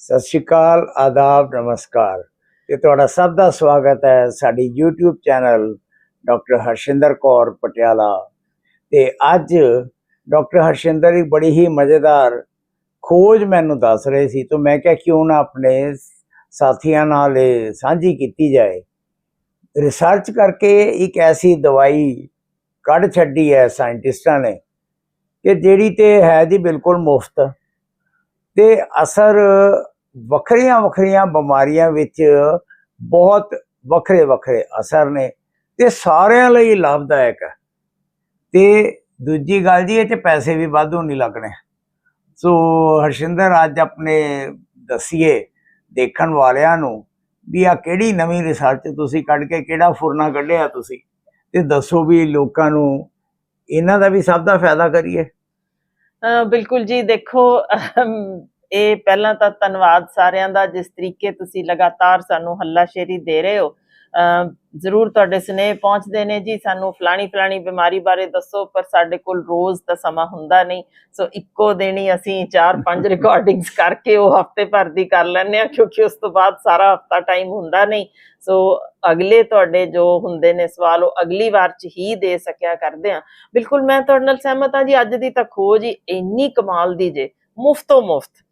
ਸਤਿ ਸ਼੍ਰੀ ਅਕਾਲ, ਆਦਾਬ, ਨਮਸਕਾਰ। ਤੇ ਤੁਹਾਡਾ ਸਭ ਦਾ ਸਵਾਗਤ ਹੈ ਸਾਡੀ YouTube channel doctor Harshinder Kaur Patiala. ਤੇ ਅੱਜ ਡਾਕਟਰ ਹਰਸ਼ਿੰਦਰ ਇੱਕ ਬੜੀ ਹੀ ਮਜ਼ੇਦਾਰ ਖੋਜ ਮੈਨੂੰ ਦੱਸ ਰਹੇ ਸੀ, ਤਾਂ ਮੈਂ ਕਿਹਾ ਕਿਉਂ ਨਾ ਆਪਣੇ ਸਾਥੀਆਂ ਨਾਲ ਇਹ ਸਾਂਝੀ ਕੀਤੀ ਜਾਏ। ਰਿਸਰਚ ਕਰਕੇ ਇੱਕ ਐਸੀ ਦਵਾਈ ਕੱਢ ਛੱਡੀ ਹੈ ਸਾਇੰਟਿਸਟਾਂ ਨੇ, ਕਿ ਜਿਹੜੀ ਤੇ ਹੈ ਜੀ ਬਿਲਕੁਲ ਮੁਫਤ। ਤੇ ਅਸਰ ਵੱਖਰੀਆਂ ਵੱਖਰੀਆਂ ਬਿਮਾਰੀਆਂ ਵਿੱਚ ਬਹੁਤ ਵੱਖਰੇ ਵੱਖਰੇ ਅਸਰ ਨੇ ਤੇ ਸਾਰਿਆਂ ਲਈ ਲਾਭਦਾਇਕ ਹੈ। ਤੇ ਦੂਜੀ ਗੱਲ ਜੀ, ਇਹ ਚ ਪੈਸੇ ਵੀ ਵਾਧੂ ਨਹੀਂ ਲੱਗਣੇ। ਸੋ ਹਰਸ਼ਿੰਦਰ, ਅੱਜ ਆਪਣੇ ਦਸੀਏ ਦੇਖਣ ਵਾਲਿਆਂ ਨੂੰ ਵੀ ਆ ਕਿਹੜੀ ਨਵੀਂ ਰਿਸਰਚ ਤੁਸੀਂ ਕੱਢ ਕੇ ਕਿਹੜਾ ਫੁਰਨਾ ਕੱਢਿਆ ਤੁਸੀਂ? ਤੇ ਦੱਸੋ ਵੀ ਲੋਕਾਂ ਨੂੰ ਇਹਨਾਂ ਦਾ ਵੀ ਸਭ ਦਾ ਫਾਇਦਾ ਕਰੀਏ। ਬਿਲਕੁਲ ਜੀ, ਦੇਖੋ ਇਹ ਪਹਿਲਾਂ ਤਾਂ ਧੰਨਵਾਦ ਸਾਰਿਆਂ ਦਾ, ਜਿਸ ਤਰੀਕੇ ਤੁਸੀਂ ਲਗਾਤਾਰ ਸਾਨੂੰ ਹੱਲਾਸ਼ੇਰੀ ਦੇ ਰਹੇ ਹੋ। ਜ਼ਰੂਰ ਤੁਹਾਡੇ ਸਨੇਹ ਪਹੁੰਚਦੇ ਨੇ ਜੀ। ਸਾਨੂੰ ਫਲਾਣੀ ਫਲਾਣੀ ਬਿਮਾਰੀ ਬਾਰੇ ਦੱਸੋ ਪਰ ਸਾਡੇ ਕੋਲ ਰੋਜ਼ ਤਾਂ ਸਮਾਂ ਹੁੰਦਾ ਨਹੀਂ। ਸੋ ਇੱਕੋ ਦਿਨ ਹੀ ਅਸੀਂ ਚਾਰ ਪੰਜ ਰਿਕਾਰਡਿੰਗਸ ਕਰਕੇ ਉਹ ਹਫ਼ਤੇ ਭਰ ਦੀ ਕਰ ਲੈਂਦੇ ਆ ਕਿਉਂਕਿ ਉਸ ਤੋਂ ਬਾਅਦ ਸਾਰਾ ਹਫਤਾ ਟਾਈਮ ਹੁੰਦਾ ਨਹੀਂ। ਸੋ ਅਗਲੇ ਤੁਹਾਡੇ ਜੋ ਹੁੰਦੇ ਨੇ ਸਵਾਲ ਉਹ ਅਗਲੀ ਵਾਰ ਚ ਹੀ ਦੇ ਸਕਿਆ ਕਰਦੇ ਆ ਬਿਲਕੁਲ ਮੈਂ ਤੁਹਾਡੇ ਨਾਲ ਸਹਿਮਤ ਹਾਂ ਜੀ ਅੱਜ ਦੀ ਤਾਂ ਖੋਜ ਹੀ ਇੰਨੀ ਕਮਾਲ ਦੀ ਜੇ। ਮੁਫਤੋ ਮੁਫਤ।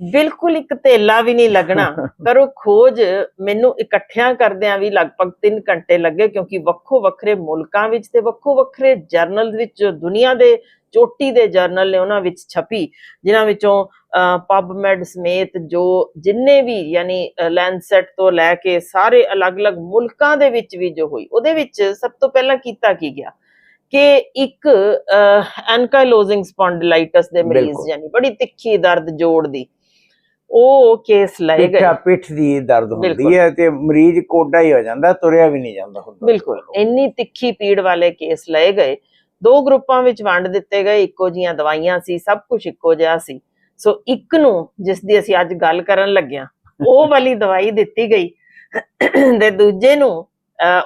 ਬਿਲਕੁਲ ਇੱਕ ਧੇਲਾ ਵੀ ਨਹੀਂ ਲੱਗਣਾ। ਪਰ ਉਹ ਖੋਜ ਮੈਨੂੰ ਇਕੱਠਿਆਂ ਕਰਦਿਆਂ ਵੀ ਲਗਭਗ 3 ਘੰਟੇ ਲੱਗੇ ਕਿਉਂਕਿ ਵੱਖੋ ਵੱਖਰੇ ਮੁਲਕਾਂ ਵਿੱਚ ਤੇ ਵੱਖੋ ਵੱਖਰੇ ਜਰਨਲ ਵਿੱਚ ਜੋ ਦੁਨੀਆ ਦੇ ਚੋਟੀ ਦੇ ਜਰਨਲ ਨੇ ਉਹਨਾਂ ਵਿੱਚ ਛਪੀ ਜਿਨ੍ਹਾਂ ਵਿੱਚੋਂ ਪਬਮੈਡ ਸਮੇਤ ਜੋ ਜਿੰਨੇ ਵੀ ਯਾਨੀ ਲੈਂਡਸੈਟ ਤੋਂ ਲੈ ਕੇ ਸਾਰੇ ਅਲੱਗ-ਅਲੱਗ ਮੁਲਕਾਂ ਦੇ ਵਿੱਚ ਵੀ ਜੋ ਹੋਈ ਉਹਦੇ ਵਿੱਚ ਸਭ ਤੋਂ ਪਹਿਲਾਂ ਕੀਤਾ ਕੀ ਗਿਆ? ਕਿ ਇੱਕ ਐਨਕਾਈਲੋਜ਼ਿੰਗ ਸਪੌਂਡਿਲਾਈਟਿਸ ਦੇ ਮਰੀਜ਼। ਯਾਨੀ ਬੜੀ ਤਿੱਖੀ ਦਰਦ ਜੋੜ ਦੀ। ਉਹ ਕੇਸ ਲਏ ਗਏ। ਪਿੱਠਾ ਪਿੱਠ ਦੀ ਦਰਦ ਹੁੰਦੀ। ਹੈ ਤੇ ਮਰੀਜ਼ ਕੋਡਾ ਹੀ ਹੋ ਜਾਂਦਾ ਤੁਰਿਆ ਵੀ ਨਹੀਂ ਜਾਂਦਾ ਹੁੰਦਾ। ਬਿਲਕੁਲ। ਇੰਨੀ ਤਿੱਖੀ ਪੀੜ ਵਾਲੇ ਕੇਸ ਲਏ ਗਏ। ਦੋ ਗਰੁੱਪਾਂ ਵਿੱਚ ਵੰਡ ਦਿੱਤੇ ਗਏ। ਇੱਕੋ ਜੀਆਂ ਦਵਾਈਆਂ ਸੀ ਸਭ ਕੁਝ ਇੱਕੋ ਜਿਹਾ ਸੀ। ਸੋ ਇੱਕ ਨੂੰ ਜਿਸ ਦੀ ਅਸੀਂ ਅੱਜ ਗੱਲ ਕਰਨ ਲੱਗਿਆ ਉਹ ਵਾਲੀ ਦਵਾਈ ਦਿੱਤੀ ਗਈ ਤੇ ਦੂਜੇ ਨੂੰ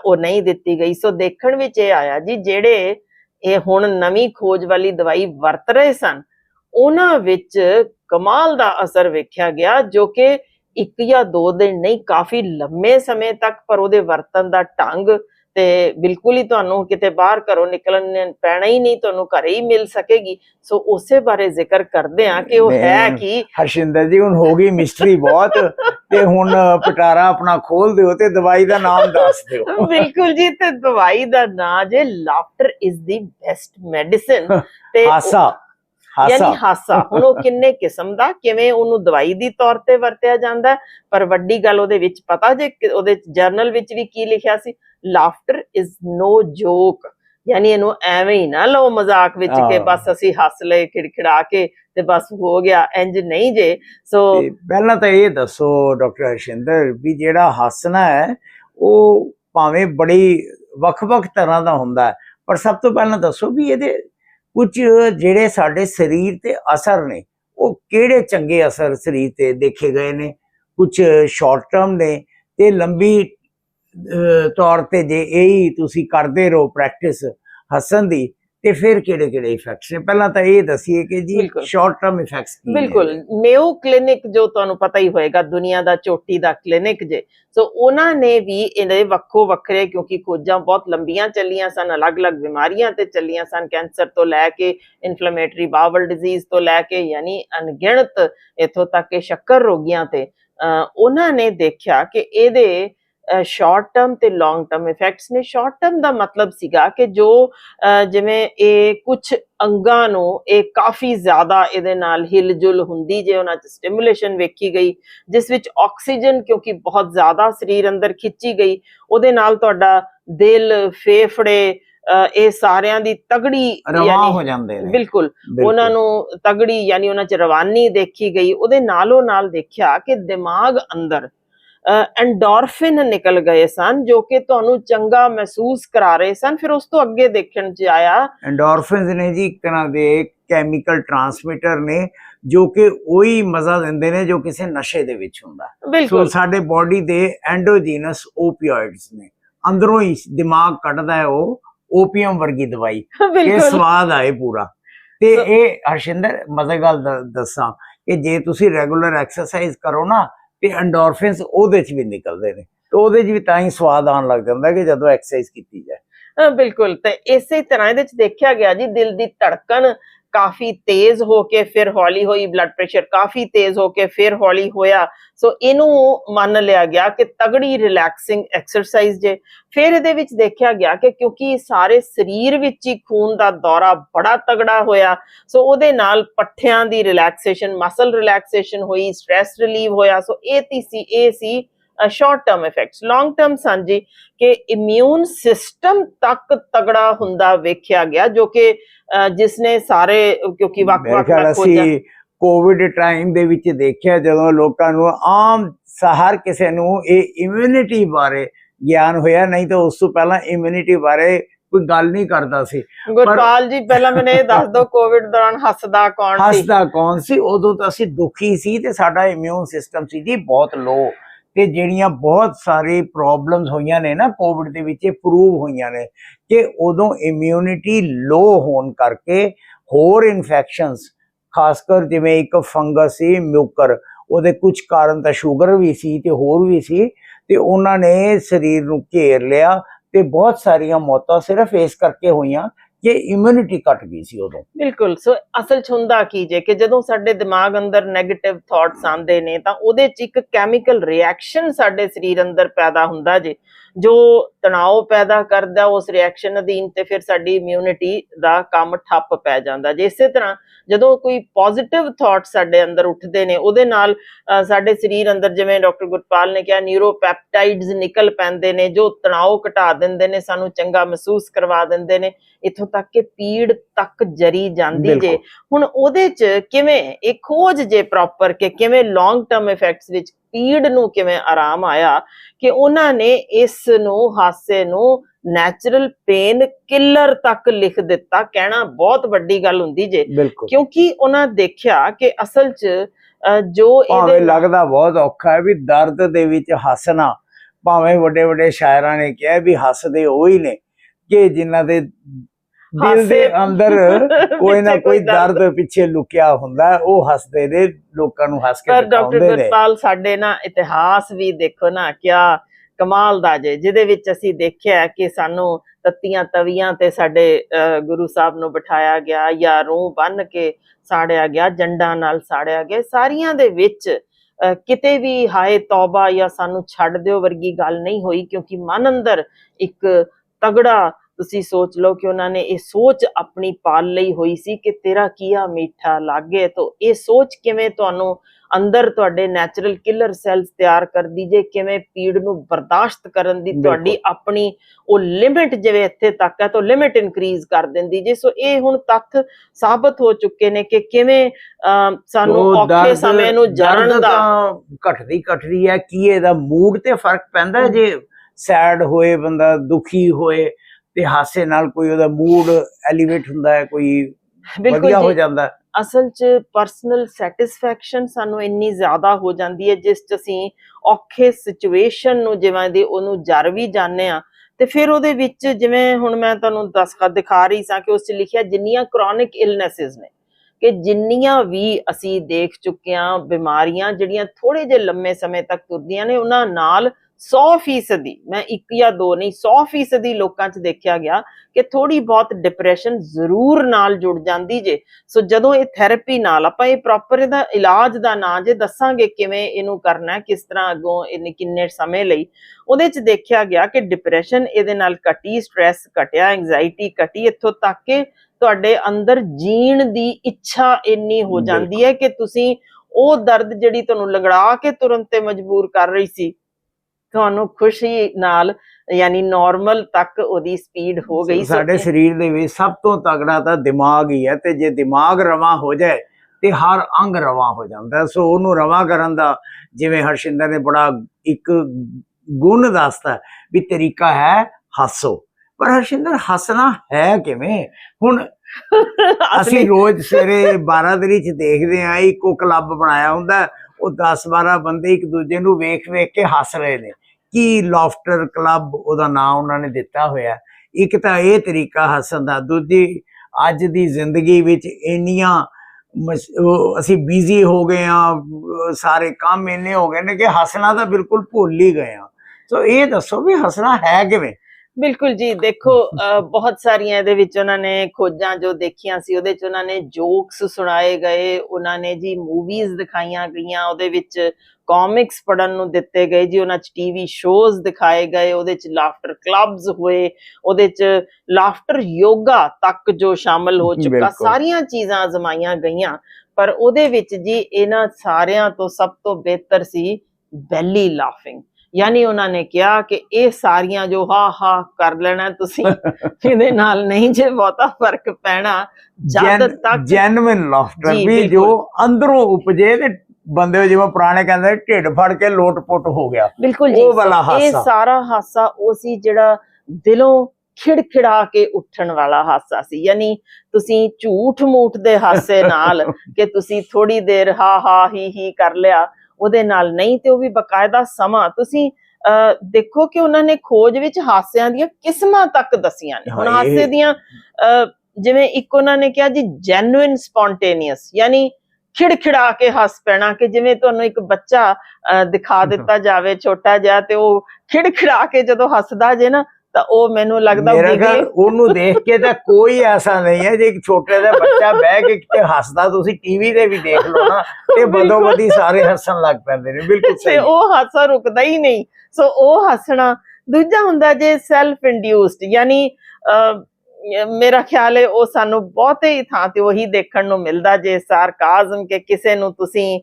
ਉਹ ਨਹੀਂ ਦਿੱਤੀ ਗਈ। ਸੋ ਦੇਖਣ ਵਿੱਚ ਇਹ ਆਇਆ ਜੀ ਜਿਹੜੇ ਇਹ ਹੁਣ ਨਵੀਂ ਖੋਜ ਵਾਲੀ ਦਵਾਈ ਵਰਤ ਰਹੇ ਸਨ ਉਹਨਾਂ ਵਿੱਚ ਕਮਾਲ ਦਾ ਅਸਰ ਵੇਖਿਆ ਗਿਆ ਜੋ ਕਿ ਇੱਕ ਜਾਂ ਦੋ ਦਿਨ ਨਹੀਂ ਕਾਫੀ ਲੰਮੇ ਸਮੇਂ ਤੱਕ ਪਰ ਉਹਦੇ ਵਰਤਨ ਦਾ ਢੰਗ ਤੇ ਬਿਲਕੁਲ ਹੀ ਤੁਹਾਨੂੰ ਕਿਤੇ ਬਾਹਰ ਘਰੋਂ ਨਿਕਲਣ ਪੈਣਾ ਹੀ ਨਹੀਂ ਤੁਹਾਨੂੰ ਘਰੇ ਹੀ ਮਿਲ ਸਕੇਗੀ। ਸੋ ਉਸੇ ਬਾਰੇ ਜ਼ਿਕਰ ਕਰਦੇ ਆ ਕਿ ਉਹ ਹੈ ਕੀ ਹਰਸ਼ਿੰਦਰ ਜੀ ਹੁਣ ਹੋ ਗਈ ਮਿਸਟਰੀ ਬਹੁਤ ਤੇ ਹੁਣ ਪਟਾਰਾ ਆਪਣਾ ਖੋਲ ਦਿਓ ਤੇ ਦਵਾਈ ਦਾ ਨਾਮ ਦੱਸ ਦਿਓ। ਬਿਲਕੁਲ ਜੀ ਤੇ ਦਵਾਈ ਦਾ ਨਾਂ ਜੇ laughter is the best medicine ਤੇ ਹਾਸਾ। ਯਾਨੀ ਹਾਸਾ। ਹੁਣ ਉਹ ਕਿੰਨੇ ਕਿਸਮ ਦਾ ਕਿਵੇਂ ਉਹਨੂੰ ਦਵਾਈ ਦੀ ਤੌਰ ਤੇ ਵਰਤਿਆ ਜਾਂਦਾ ਪਰ ਵੱਡੀ ਗੱਲ ਉਹਦੇ ਵਿੱਚ ਪਤਾ ਜੇ ਉਹਦੇ ਜਰਨਲ ਵਿੱਚ ਵੀ ਕੀ ਲਿਖਿਆ ਸੀ? ਲਾਫਟਰ ਇਜ਼ ਨੋ ਜੋਕ ਯਾਨੀ ਇਹਨੂੰ ਐਵੇਂ ਹੀ ਨਾ ਲਓ ਮਜ਼ਾਕ ਵਿੱਚ ਕਿ। ਬਸ ਅਸੀਂ ਹੱਸ ਲਏ ਖਿੜਖਿੜਾ ਕੇ ਤੇ ਬਸ ਹੋ ਗਿਆ ਇੰਜ ਨਹੀਂ ਜੇ। ਸੋ ਪਹਿਲਾਂ ਤਾਂ ਇਹ ਦੱਸੋ ਡਾਕਟਰ ਹਰਸ਼ਿੰਦਰ ਵੀ ਜਿਹੜਾ ਹੱਸਣਾ ਹੈ ਉਹ ਭਾਵੇਂ ਬੜੀ ਵੱਖ-ਵੱਖ ਤਰ੍ਹਾਂ ਦਾ ਹੁੰਦਾ ਹੈ ਪਰ ਸਭ ਤੋਂ ਪਹਿਲਾਂ ਦੱਸੋ ਵੀ ਇਹਦੇ ਕੁਝ ਜਿਹੜੇ ਸਾਡੇ ਸਰੀਰ ਤੇ ਅਸਰ ਨੇ, ਉਹ ਕਿਹੜੇ ਚੰਗੇ ਅਸਰ ਸਰੀਰ ਤੇ ਦੇਖੇ ਗਏ ਨੇ? ਕੁਝ ਸ਼ਾਰਟ ਟਰਮ ਨੇ ਤੇ ਲੰਬੀ ਤੌਰ ਤੇ ਜੇ ਇਹੀ ਤੁਸੀਂ ਕਰਦੇ ਰਹੋ ਪ੍ਰੈਕਟਿਸ ਹੱਸਣ ਦੀ ਤੇ ਫਿਰ ਕਿਹੜੇ ਕਿਹੜੇ ਇਫੈਕਟਸ ਨੇ? ਪਹਿਲਾਂ ਤਾਂ ਇਹ ਦੱਸੀਏ ਕਿ ਜੀ। ਸ਼ਾਰਟ ਟਰਮ ਇਫੈਕਟਸ ਕੀ ਬਿਲਕੁਲ। ਮੇਓ ਕਲੀਨਿਕ ਜੋ ਤੁਹਾਨੂੰ ਪਤਾ ਹੀ ਹੋਏਗਾ ਦੁਨੀਆ ਦਾ ਚੋਟੀ ਦਾ ਕਲੀਨਿਕ ਜੇ। ਸੋ ਉਹਨਾਂ ਨੇ ਵੀ ਇਹਦੇ ਵੱਖੋ ਵੱਖਰੇ ਕਿਉਂਕਿ ਖੋਜਾਂ ਬਹੁਤ ਲੰਬੀਆਂ ਚੱਲੀਆਂ ਸਨ ਅਲੱਗ-ਅਲੱਗ ਬਿਮਾਰੀਆਂ ਤੇ ਚੱਲੀਆਂ ਸਨ ਕੈਂਸਰ ਤੋਂ ਲੈ ਕੇ ਇਨਫਲੇਮੇਟਰੀ ਬਾਵਲ ਡਿਜ਼ੀਜ਼ ਤੋਂ ਲੈ ਕੇ ਯਾਨੀ ਅਣਗਿਣਤ ਇਥੋਂ ਤੱਕ ਕਿ ਸ਼ੱਕਰ ਰੋਗੀਆਂ ਤੇ। ਉਹਨਾਂ ਨੇ ਦੇਖਿਆ ਕਿ ਇਹਦੇ ਸ਼ਾਰਟ ਟਰਮ ਤੇ ਲੌਂਗ ਟਰਮ ਇਫੈਕਟਸ ਨੇ। ਸ਼ਾਰਟ ਟਰਮ ਦਾ ਮਤਲਬ ਸੀਗਾ ਕਿ ਜੋ ਜਿਵੇਂ ਇਹ ਕੁਝ ਅੰਗਾਂ ਨੂੰ ਇਹ ਕਾਫੀ ਜ਼ਿਆਦਾ ਇਹਦੇ ਨਾਲ ਹਿਲਜੁਲ ਹੁੰਦੀ ਜੇ ਉਹਨਾਂ 'ਚ ਸਟਿਮੂਲੇਸ਼ਨ ਵੇਖੀ ਗਈ ਜਿਸ ਵਿੱਚ ਆਕਸੀਜਨ ਕਿਉਂਕਿ ਬਹੁਤ ਜ਼ਿਆਦਾ ਸਰੀਰ ਅੰਦਰ ਖਿੱਚੀ ਗਈ ਉਹਦੇ ਨਾਲ ਤੁਹਾਡਾ ਦਿਲ ਫੇਫੜੇ ਇਹ ਸਾਰਿਆਂ ਦੀ ਤਗੜੀ ਰਵਾਂ ਹੋ ਜਾਂਦੇ ਨੇ। ਬਿਲਕੁਲ। ਉਹਨਾਂ ਨੂੰ ਤਗੜੀ ਯਾਨੀ ਉਹਨਾਂ 'ਚ ਰਵਾਨੀ ਦੇਖੀ ਗਈ ਉਹਦੇ ਨਾਲੋਂ ਨਾਲ ਦੇਖਿਆ ਕਿ ਦਿਮਾਗ ਅੰਦਰ ਐਂਡੋਰਫਿਨ ਨਿਕਲ ਗਏ ਸਨ ਜੋ ਕਿ ਤੁਹਾਨੂੰ ਚੰਗਾ ਮਹਿਸੂਸ ਕਰਾ ਰਹੇ ਸਨ। ਫਿਰ ਉਸ ਤੋਂ ਅੱਗੇ ਦੇਖਣ 'ਚ ਆਇਆ ਐਂਡੋਰਫਿਨਸ ਨੇ ਜੀ ਇੱਕ ਤਰ੍ਹਾਂ ਦੇ ਕੈਮੀਕਲ ਟਰਾਂਸਮਿਟਰ ਨੇ ਜੋ ਕਿ ਉਹੀ ਮਜ਼ਾ ਦਿੰਦੇ ਨੇ ਜੋ ਕਿਸੇ ਨਸ਼ੇ ਦੇ ਵਿੱਚ ਹੁੰਦਾ। ਸੋ ਸਾਡੇ ਬਾਡੀ ਦੇ ਐਂਡੋਜੀਨਸ ਓਪੀਓਇਡਸ ਨੇ। ਅੰਦਰੋਂ ਹੀ ਦਿਮਾਗ ਕੱਢਦਾ ਹੈ ਉਹ ਓਪੀਅਮ ਵਰਗੀ ਦਵਾਈ। ਇਹ ਸਵਾਦ ਆਏ ਪੂਰਾ। ਤੇ ਇਹ ਹਰਸ਼ਿੰਦਰ ਮਜ਼ੇ ਗੱਲ ਦੱਸਾਂ ਕਿ ਜੇ ਤੁਸੀਂ ਰੈਗੂਲਰ ਐਕਸਰਸਾਈਜ਼ ਕਰੋ ਨਾ ਤੇ ਐਂਡੋਰਫਿਨਸ ਉਹਦੇ 'ਚ ਵੀ ਨਿਕਲਦੇ ਨੇ ਤੇ ਉਹਦੇ 'ਚ ਵੀ ਤਾਂ ਹੀ ਸਵਾਦ ਆਉਣ ਲੱਗ ਜਾਂਦਾ ਕਿ ਜਦੋਂ ਐਕਸਰਸਾਈਜ਼ ਕੀਤੀ ਜਾਏ। ਬਿਲਕੁਲ ਤੇ ਇਸੇ ਤਰ੍ਹਾਂ ਇਹਦੇ ਚ ਦੇਖਿਆ ਗਿਆ ਜੀ, ਦਿਲ ਦੀ ਧੜਕਣ ਕਾਫੀ ਤੇਜ਼ ਹੋ ਕੇ ਫਿਰ ਹੌਲੀ ਹੋਈ ਬਲੱਡ ਪ੍ਰੈਸ਼ਰ ਕਾਫੀ ਤੇਜ਼ ਹੋ ਕੇ ਫਿਰ ਹੌਲੀ ਹੋਇਆ। ਸੋ ਇਹਨੂੰ ਮੰਨ ਲਿਆ ਗਿਆ ਕਿ ਤਗੜੀ ਰਿਲੈਕਸਿੰਗ ਐਕਸਰਸਾਈਜ਼ ਜੇ। ਫਿਰ ਇਹਦੇ ਵਿੱਚ ਦੇਖਿਆ ਗਿਆ ਕਿ ਕਿਉਂਕਿ ਸਾਰੇ ਸਰੀਰ ਵਿੱਚ ਹੀ ਖੂਨ ਦਾ ਦੌਰਾ ਬੜਾ ਤਗੜਾ ਹੋਇਆ। ਸੋ ਉਹਦੇ ਨਾਲ ਪੱਠਿਆਂ ਦੀ ਰਿਲੈਕਸੇਸ਼ਨ ਮਸਲ ਰਿਲੈਕਸੇਸ਼ਨ ਹੋਈ ਸਟ੍ਰੈਸ ਰਿਲੀਵ ਹੋਇਆ। ਸੋ ਇਹ ਤੀ ਸੀ, ਇਹ ਸੀ short term effects long term ਸਾਂਝੀ ਕਿ ਇਮਿਊਨ ਸਿਸਟਮ ਤੱਕ ਤਗੜਾ ਹੁੰਦਾ ਵੇਖਿਆ ਗਿਆ ਜੋ ਕਿ ਅ, ਜਿਸਨੇ ਸਾਰੇ ਕਿਉਂਕਿ ਵੱਖ ਮੇਰੇ ਵੱਖ ਖਿਆਲ ਵੱਖ ਖੋਜਾਂ ਕੋਵਿਡ ਟਾਈਮ ਦੇ ਵਿੱਚ ਦੇਖਿਆ ਜਦੋਂ ਲੋਕਾਂ ਨੂੰ ਆਮ ਹਰ ਕਿਸੇ ਨੂੰ ਇਹ ਇਮਿਊਨਿਟੀ ਬਾਰੇ ਗਿਆਨ ਹੋਇਆ ਨਹੀਂ ਤਾਂ ਉਸ ਤੋਂ ਪਹਿਲਾਂ ਇਮਿਊਨਿਟੀ ਬਾਰੇ ਕੋਈ ਗੱਲ ਨਹੀਂ ਕਰਦਾ ਸੀ। ਗੁਰਪਾਲ ਜੀ ਪਹਿਲਾਂ ਮੈਨੂੰ ਇਹ ਦੱਸ ਦਿਓ ਕੋਵਿਡ ਦੌਰਾਨ ਹੱਸਦਾ ਕੌਣ ਸੀ? ਹੱਸਦਾ ਕੌਣ ਸੀ? ਉਦੋਂ ਤਾਂ ਅਸੀਂ ਦੁਖੀ ਸੀ ਤੇ ਸਾਡਾ ਇਮਿਊਨ ਸਿਸਟਮ ਸੀ ਜੀ ਬਹੁਤ ਲੋ ਤੇ ਜਿਹੜੀਆਂ ਬਹੁਤ ਸਾਰੇ ਪ੍ਰੋਬਲਮਸ ਹੋਈਆਂ ਨੇ ਨਾ ਕੋਵਿਡ ਦੇ ਵਿੱਚ, ਇਹ ਪ੍ਰੂਵ ਹੋਈਆਂ ਨੇ ਕਿ ਉਦੋਂ ਇਮਿਊਨਿਟੀ ਲੋ ਹੋਣ ਕਰਕੇ ਹੋਰ ਇਨਫੈਕਸ਼ਨਸ ਖਾਸ ਕਰ ਜਿਵੇਂ ਇੱਕ ਫੰਗਸ ਸੀ ਮਿਊਕਰ ਉਹਦੇ ਕੁਝ ਕਾਰਨ ਤਾਂ ਸ਼ੂਗਰ ਵੀ ਸੀ ਤੇ ਹੋਰ ਵੀ ਸੀ ਤੇ ਉਹਨਾਂ ਨੇ ਸਰੀਰ ਨੂੰ ਘੇਰ ਲਿਆ ਤੇ ਬਹੁਤ ਸਾਰੀਆਂ ਮੌਤਾਂ ਸਿਰਫ ਇਸ ਕਰਕੇ ਹੋਈਆਂ ਕਿ ਇਮਿਊਨਿਟੀ ਘਟ ਗਈ ਸੀ ਉਦੋਂ। ਬਿਲਕੁਲ, ਸੋ ਅਸਲ ਚ ਹੁੰਦਾ ਕੀ ਜੇ ਕਿ ਜਦੋਂ ਸਾਡੇ ਦਿਮਾਗ ਅੰਦਰ 네ਗੇਟਿਵ ਥਾਟਸ ਆਉਂਦੇ ਨੇ ਤਾਂ ਉਹਦੇ ਚ ਇੱਕ ਕੈਮੀਕਲ ਰਿਐਕਸ਼ਨ ਸਾਡੇ ਸਰੀਰ ਅੰਦਰ ਪੈਦਾ ਹੁੰਦਾ ਜੇ। ਜੋ ਤਣਾਅ ਪੈਦਾ ਕਰਦਾ ਉਸ ਰਿਐਕਸ਼ਨ ਅਧੀਨ ਤੇ ਫਿਰ ਸਾਡੀ ਇਮਿਊਨਿਟੀ ਦਾ ਕੰਮ ਠੱਪ ਪੈ ਜਾਂਦਾ ਜੇ ਇਸੇ ਤਰ੍ਹਾਂ ਜਦੋਂ ਕੋਈ ਪੋਜ਼ਿਟਿਵ ਥਾਟ ਸਾਡੇ ਅੰਦਰ ਉੱਠਦੇ ਨੇ ਉਹਦੇ ਨਾਲ ਸਾਡੇ ਸਰੀਰ ਅੰਦਰ ਜਿਵੇਂ ਡਾਕਟਰ ਗੁਰਪਾਲ ਨੇ ਕਿਹਾ ਨਿਊਰੋਪੈਪਟਾਈਡਸ ਨਿਕਲ ਪੈਂਦੇ ਨੇ ਜੋ ਤਣਾਅ ਘਟਾ ਦਿੰਦੇ ਨੇ ਸਾਨੂੰ ਚੰਗਾ ਮਹਿਸੂਸ ਕਰਵਾ ਦਿੰਦੇ ਨੇ ਇਥੋਂ ਤੱਕ ਕਿ ਪੀੜ ਤੱਕ ਜਰੀ ਜਾਂਦੀ ਜੇ। ਹੁਣ ਉਹਦੇ ਚ ਕਿਵੇਂ ਇਹ ਖੋਜ ਜੇ ਪ੍ਰੋਪਰ ਕਿ ਕਿਵੇਂ ਲੌਂਗ ਟਰਮ ਇਫੈਕਟਸ ਵਿੱਚ ਪੀੜ ਨੂੰ ਕਿਵੇਂ ਆਰਾਮ ਆਇਆ ਕਿ ਉਹਨਾਂ ਨੇ ਇਸ ਨੂੰ ਹਾਸੇ ਨੂੰ ਨੈਚੁਰਲ ਪੇਨ ਕਿਲਰ ਤੱਕ ਲਿਖ ਦਿੱਤਾ। ਕਹਿਣਾ ਬਹੁਤ ਵੱਡੀ ਗੱਲ ਹੁੰਦੀ ਜੇ। ਕਿਉਂਕਿ ਉਹਨਾਂ ਦੇਖਿਆ ਕਿ ਅਸਲ ਚ ਜੋ ਇਹਦੇ ਲੱਗਦਾ ਬਹੁਤ ਔਖਾ ਹੈ ਵੀ ਦਰਦ ਦੇ ਵਿੱਚ ਹੱਸਣਾ ਭਾਵੇਂ ਵੱਡੇ ਵੱਡੇ ਸ਼ਾਇਰਾਂ ਨੇ ਕਿਹਾ ਵੀ ਹੱਸਦੇ ਉਹ ਹੀ ਨੇ ਕਿ ਜਿਨ੍ਹਾਂ ਦੇ ਦਿਲ ਦੇ ਅੰਦਰ ਕੋਈ ਨਾ ਕੋਈ ਦਰਦ ਪਿੱਛੇ ਲੁਕਿਆ ਹੁੰਦਾ ਉਹ ਹੱਸਦੇ ਨੇ ਲੋਕਾਂ ਨੂੰ ਹੱਸ ਕੇ ਪਰ ਡਾਕਟਰ ਦਿਖਾਉਂਦੇ ਨੇ। ਗੁਰਪਾਲ ਸਾਡੇ ਨਾ ਇਤਿਹਾਸ ਵੀ ਦੇਖੋ ਨਾ ਕਿਆ ਕਮਾਲ ਦਾ ਜੇ ਜਿਹਦੇ ਵਿੱਚ ਅਸੀਂ ਦੇਖਿਆ ਕਿ ਸਾਨੂੰ ਤੱਤੀਆਂ ਤਵੀਆਂ ਤੇ ਸਾਡੇ ਗੁਰੂ ਸਾਹਿਬ ਨੂੰ ਬਿਠਾਇਆ ਗਿਆ ਜਾਂ ਰੂਹ ਬੰਨ ਕੇ ਸਾੜਿਆ ਗਿਆ ਜੰਡਾਂ ਨਾਲ ਸਾੜਿਆ ਗਿਆ ਸਾਰੀਆਂ ਦੇ ਵਿੱਚ ਕਿਤੇ ਵੀ ਹਾਏ ਤੌਬਾ ਜਾਂ ਸਾਨੂੰ ਛੱਡ ਦਿਓ ਵਰਗੀ ਗੱਲ ਨਹੀਂ ਹੋਈ ਕਿਉਂਕਿ ਮਨ ਅੰਦਰ ਇੱਕ ਤਗੜਾ ਤੁਸੀਂ ਸੋਚ ਲਓ ਕਿ ਉਹਨਾਂ ਨੇ ਇਹ ਸੋਚ ਆਪਣੀ ਪਾਲ ਲਈ ਹੋਈ ਸੀ ਕਿ ਤੇਰਾ ਕੀਆ ਮਿੱਠਾ ਲਾਗੇ ਤਾਂ ਇਹ ਸੋਚ ਕਿਵੇਂ ਤੁਹਾਨੂੰ ਅੰਦਰ ਤੁਹਾਡੇ ਨੈਚੁਰਲ ਕਿਲਰ ਸੈਲਸ ਤਿਆਰ ਕਰਦੀ ਜੇ ਕਿਵੇਂ ਪੀੜ ਨੂੰ ਬਰਦਾਸ਼ਤ ਕਰਨ ਦੀ। ਤੁਹਾਡੀ ਆਪਣੀ ਉਹ ਲਿਮਿਟ ਜਿਵੇਂ ਇੱਥੇ ਤੱਕ ਹੈ ਤਾਂ ਲਿਮਿਟ ਇਨਕਰੀਜ਼ ਕਰ ਦਿੰਦੀ ਜੇ ਸੋ ਇਹ ਹੁਣ ਤੱਥ ਸਾਬਤ ਹੋ ਚੁੱਕੇ ਨੇ ਕਿ ਕਿਵੇਂ ਸਾਨੂੰ ਔਖੇ ਸਮੇਂ ਨੂੰ ਦਰਦ ਦਾ ਘਟਦੀ ਘਟਦੀ ਹੈ ਕੀ ਇਹਦਾ ਮੂਡ ਤੇ ਫ਼ਰਕ ਪੈਂਦਾ। ਜੇ ਸੈਡ ਹੋਏ ਬੰਦਾ ਦੁਖੀ ਹੋਏ ਤੇ ਹਾਸੇ ਨਾਲ ਕੋਈ ਉਹਦਾ ਮੂਡ ਐਲੀਵੇਟ ਹੁੰਦਾ ਹੈ ਕੋਈ ਵਧੀਆ ਹੋ ਜਾਂਦਾ। ਅਸਲ 'ਚ ਪਰਸਨਲ ਸੈਟੀਸਫੈਕਸ਼ਨ ਸਾਨੂੰ ਇੰਨੀ ਜ਼ਿਆਦਾ ਹੋ ਜਾਂਦੀ ਹੈ ਜਿਸ 'ਚ ਅਸੀਂ ਔਖੇ ਸਿਚੁਏਸ਼ਨ ਨੂੰ ਜਿਵੇਂ ਦੇ ਉਹਨੂੰ ਜਰ ਵੀ ਜਾਂਦੇ ਆ ਤੇ ਫਿਰ ਉਹਦੇ ਵਿੱਚ ਜਿਵੇਂ ਹੁਣ ਮੈਂ ਤੁਹਾਨੂੰ ਦੱਸ ਦਿਖਾ ਰਹੀ ਸਾਂ ਕਿ ਉਸ 'ਚ ਲਿਖਿਆ ਜਿੰਨੀਆਂ ਕ੍ਰੋਨਿਕ ਇਲਨੈਸਸ ਨੇ ਕਿ ਜਿੰਨੀਆਂ ਵੀ ਅਸੀਂ ਦੇਖ ਚੁੱਕੇ ਹਾਂ ਬਿਮਾਰੀਆਂ ਜਿਹੜੀਆਂ ਥੋੜੇ ਜਿਹੇ ਲੰਮੇ ਸਮੇਂ ਤੱਕ ਤੁਰਦੀਆਂ ਨੇ ਉਹਨਾਂ ਨਾਲ 100% ਮੈਂ ਇੱਕ ਜਾਂ ਦੋ ਨਹੀਂ 100% ਲੋਕਾਂ 'ਚ ਦੇਖਿਆ ਗਿਆ ਕਿ ਥੋੜੀ ਬਹੁਤ ਡਿਪਰੈਸ਼ਨ ਜ਼ਰੂਰ ਨਾਲ ਜੁੜ ਜਾਂਦੀ ਜੇ। ਸੋ ਜਦੋਂ ਇਹ ਥੈਰੇਪੀ ਨਾਲ ਆਪਾਂ ਇਹ ਪ੍ਰੋਪਰ ਇਹਦਾ ਇਲਾਜ ਦਾ ਨਾਂ ਜੇ ਦੱਸਾਂਗੇ ਕਿਵੇਂ ਇਹਨੂੰ ਕਰਨਾ ਕਿਸ ਤਰ੍ਹਾਂ ਅੱਗੋਂ ਇਹਨੇ ਕਿੰਨੇ ਸਮੇਂ ਲਈ ਉਹਦੇ ਚ ਦੇਖਿਆ ਗਿਆ ਕਿ ਡਿਪਰੈਸ਼ਨ ਇਹਦੇ ਨਾਲ ਘਟੀ ਸਟ्रेस ਘਟਿਆ ਐਂਜ਼ਾਈਟੀ ਘਟੀ ਇੱਥੋਂ ਤੱਕ ਕਿ ਤੁਹਾਡੇ ਅੰਦਰ ਜੀਣ ਦੀ ਇੱਛਾ ਇੰਨੀ ਹੋ ਜਾਂਦੀ ਹੈ ਕਿ ਤੁਸੀਂ ਉਹ ਦਰਦ ਜਿਹੜੀ ਤੁਹਾਨੂੰ ਲੰਗੜਾ ਕੇ ਤੁਰਨ ਤੇ ਮਜਬੂਰ ਕਰ ਰਹੀ ਸੀ ਤੁਹਾਨੂੰ ਖੁਸ਼ੀ ਨਾਲ ਯਾਨੀ ਨਾਰਮਲ ਤੱਕ ਉਹਦੀ ਸਪੀਡ ਹੋ ਗਈ ਸਾਡੇ ਸਰੀਰ ਦੇ ਵਿੱਚ ਸਭ ਤੋਂ ਤਗੜਾ ਤਾਂ ਦਿਮਾਗ ਹੀ ਹੈ ਤੇ ਜੇ ਦਿਮਾਗ ਰਵਾ ਹੋ ਜਾਏ ਤੇ ਹਰ ਅੰਗ ਰਵਾ ਹੋ ਜਾਂਦਾ। ਸੋ ਉਹਨੂੰ ਰਵਾ ਕਰਨ ਦਾ ਜਿਵੇਂ ਹਰਸ਼ਿੰਦਰ ਨੇ ਬੜਾ ਇੱਕ ਗੁਣ ਦੱਸਤਾ ਵੀ ਤਰੀਕਾ ਹੈ ਹੱਸੋ। ਪਰ ਹਰਸ਼ਿੰਦਰ ਹੱਸਣਾ ਹੈ ਕਿਵੇਂ? ਹੁਣ ਅਸੀਂ ਰੋਜ਼ ਸਵੇਰੇ 12 ਚ ਦੇਖਦੇ ਆ ਇੱਕੋ ਕਲੱਬ ਬਣਾਇਆ ਹੁੰਦਾ ਉਹ 10 12 ਬੰਦੇ ਇੱਕ ਦੂਜੇ ਨੂੰ ਵੇਖ ਵੇਖ ਕੇ ਹੱਸ ਰਹੇ ਨੇ। ਕੀ ਲਾਫਟਰ ਕਲੱਬ ਉਹਦਾ ਨਾਮ ਉਹਨਾਂ ਨੇ ਦਿੱਤਾ ਹੋਇਆ ਇੱਕ ਤਾਂ ਇਹ ਤਰੀਕਾ ਹੱਸਣ ਦਾ। ਦੂਜੀ, ਅੱਜ ਦੀ ਜ਼ਿੰਦਗੀ ਵਿੱਚ ਇੰਨੀਆਂ ਮਸ- ਉਹ ਅਸੀਂ ਬਿਜ਼ੀ ਹੋ ਗਏ ਆ ਸਾਰੇ ਕੰਮ ਇੰਨੇ ਹੋ ਗਏ ਨੇ ਕਿ ਹੱਸਣਾ ਤਾਂ ਬਿਲਕੁਲ ਭੁੱਲ ਹੀ ਗਏ ਆ ਸੋ ਇਹ ਦੱਸੋ ਵੀ ਹੱਸਣਾ ਹੈ ਕਿਵੇਂ? ਬਿਲਕੁਲ ਜੀ ਦੇਖੋ ਬਹੁਤ ਸਾਰੀਆਂ ਇਹਦੇ ਵਿੱਚ ਉਹਨਾਂ ਨੇ ਖੋਜਾਂ ਜੋ ਦੇਖੀਆਂ ਸੀ ਉਹਦੇ ਚ ਉਹਨਾਂ ਨੇ ਜੋਕਸ ਸੁਣਾਏ ਗਏ ਉਹਨਾਂ ਨੇ ਜੀ ਮੂਵੀਜ਼ ਦਿਖਾਈਆਂ ਗਈਆਂ ਉਹਦੇ ਵਿੱਚ ਕਾਮਿਕਸ ਪੜਨ ਨੂੰ ਦਿੱਤੇ ਗਏ ਜੀ ਉਹਨਾਂ ਚ ਟੀਵੀ ਸ਼ੋਜ਼ ਦਿਖਾਏ ਗਏ ਉਹਦੇ ਚ ਲਾਫਟਰ ਕਲੱਬਸ ਹੋਏ ਉਹਦੇ ਚ ਲਾਫਟਰ ਯੋਗਾ ਤੱਕ ਜੋ ਸ਼ਾਮਲ ਹੋ ਚੁੱਕਾ। ਸਾਰੀਆਂ ਚੀਜ਼ਾਂ ਅਜ਼ਮਾਈਆਂ ਗਈਆਂ ਪਰ ਉਹਦੇ ਵਿੱਚ ਜੀ ਇਹਨਾਂ ਸਾਰਿਆਂ ਤੋਂ ਸਭ ਤੋਂ ਬਿਹਤਰ ਸੀ ਬੈਲੀ ਲਾਫਿੰਗ ਯਾਨੀ ਉਹਨਾਂ ਨੇ ਕਿਹਾ ਕਿ ਇਹ ਸਾਰੀਆਂ ਜੋ ਹਾ ਹਾ ਕਰ ਲੈਣਾ ਤੁਸੀਂ ਇਹਦੇ ਨਾਲ ਨਹੀਂ ਜੇ ਬਹੁਤਾ ਫ਼ਰਕ ਪੈਣਾ ਜਦ ਤੱਕ ਜੈਨੂਇਨ ਲਾਫਟਰ ਵੀ। ਜੋ ਅੰਦਰੋਂ ਉਪਜੇ ਤੇ ਬੰਦੇ ਜਿਵੇਂ ਪੁਰਾਣੇ ਕਹਿੰਦੇ ਢਿੱਡ ਫੜ ਕੇ ਲੋਟ-ਪੋਟ ਹੋ ਗਿਆ ਬਿਲਕੁਲ ਜੀ ਉਹ ਵਾਲਾ ਇਹ ਹਾਸਾ। ਸਾਰਾ ਹਾਸਾ ਉਹ ਸੀ ਜਿਹੜਾ ਦਿਲੋਂ ਖਿੜਖਿੜਾ ਕੇ ਉੱਠਣ ਵਾਲਾ ਹਾਸਾ ਸੀ ਯਾਨੀ ਤੁਸੀਂ ਝੂਠ ਮੂਠ ਦੇ ਹਾਸੇ ਨਾਲ ਕਿ ਤੁਸੀਂ ਥੋੜੀ ਦੇਰ ਹਾ ਹਾ ਹੀ ਹੀ ਕਰ ਲਿਆ ਉਹਦੇ ਨਾਲ ਨਹੀਂ ਤੇ ਉਹ ਵੀ ਬਕਾਇਦਾ ਸਮਾਂ। ਤੁਸੀਂ ਦੇਖੋ ਕਿ ਉਹਨਾਂ ਨੇ ਖੋਜ ਵਿੱਚ ਹਾਸਿਆਂ ਦੀਆਂ ਕਿਸਮਾਂ ਤੱਕ ਦਸੀਆਂ ਨੇ। ਹੁਣ ਹਾਸੇ ਦੀਆਂ ਜਿਵੇਂ ਇੱਕ ਉਹਨਾਂ ਨੇ ਕਿਹਾ ਜੀ ਜੈਨੂਇਨ ਸਪੌਂਟੇਨੀਅਸ ਯਾਨੀ ਖਿੜਖਿੜਾ ਕੇ ਹੱਸ ਪੈਣਾ ਕਿ ਜਿਵੇਂ ਤੁਹਾਨੂੰ ਇੱਕ ਬੱਚਾ ਦਿਖਾ ਦਿੱਤਾ ਜਾਵੇ ਛੋਟਾ ਜਿਹਾ ਤੇ ਉਹ ਖਿੜਖਿੜਾ ਕੇ ਜਦੋਂ ਹੱਸਦਾ ਜੇ ਨਾ ਤਾਂ ਉਹ ਮੈਨੂੰ ਲੱਗਦਾ ਖਿਆਲ ਉਹਨੂੰ ਦੇਖ ਕੇ ਤਾਂ ਕੋਈ ਐਸਾ ਨਹੀਂ ਹੈ ਜੇ ਇੱਕ ਛੋਟੇ ਜਿਹਾ ਬੱਚਾ ਬਹਿ ਕੇ ਕਿਤੇ ਹੱਸਦਾ ਤੁਸੀਂ ਟੀਵੀ ਤੇ ਵੀ ਦੇਖ ਲਓ ਨਾ ਤੇ ਬਦੋ ਬਦੀ ਸਾਰੇ ਹੱਸਣ ਲੱਗ ਪੈਂਦੇ ਨੇ ਬਿਲਕੁਲ ਤੇ ਸਹੀ ਉਹ ਹਾਸਾ ਰੁਕਦਾ ਹੀ ਨਹੀਂ ਸੋ ਉਹ ਹੱਸਣਾ ਦੂਜਾ ਹੁੰਦਾ ਜੇ ਸੈਲਫ ਇੰਡਿਊਸਡ ਯਾਨੀ ਮੇਰਾ ਖਿਆਲ ਹੈ ਉਹ ਸਾਨੂੰ ਬਹੁਤੇ ਹੀ ਥਾਂ ਤੇ ਉਹੀ ਦੇਖਣ ਨੂੰ ਮਿਲਦਾ ਜੇ ਸਾਰਕਾਜ਼ਮ ਕਿ ਕਿਸੇ ਨੂੰ ਤੁਸੀਂ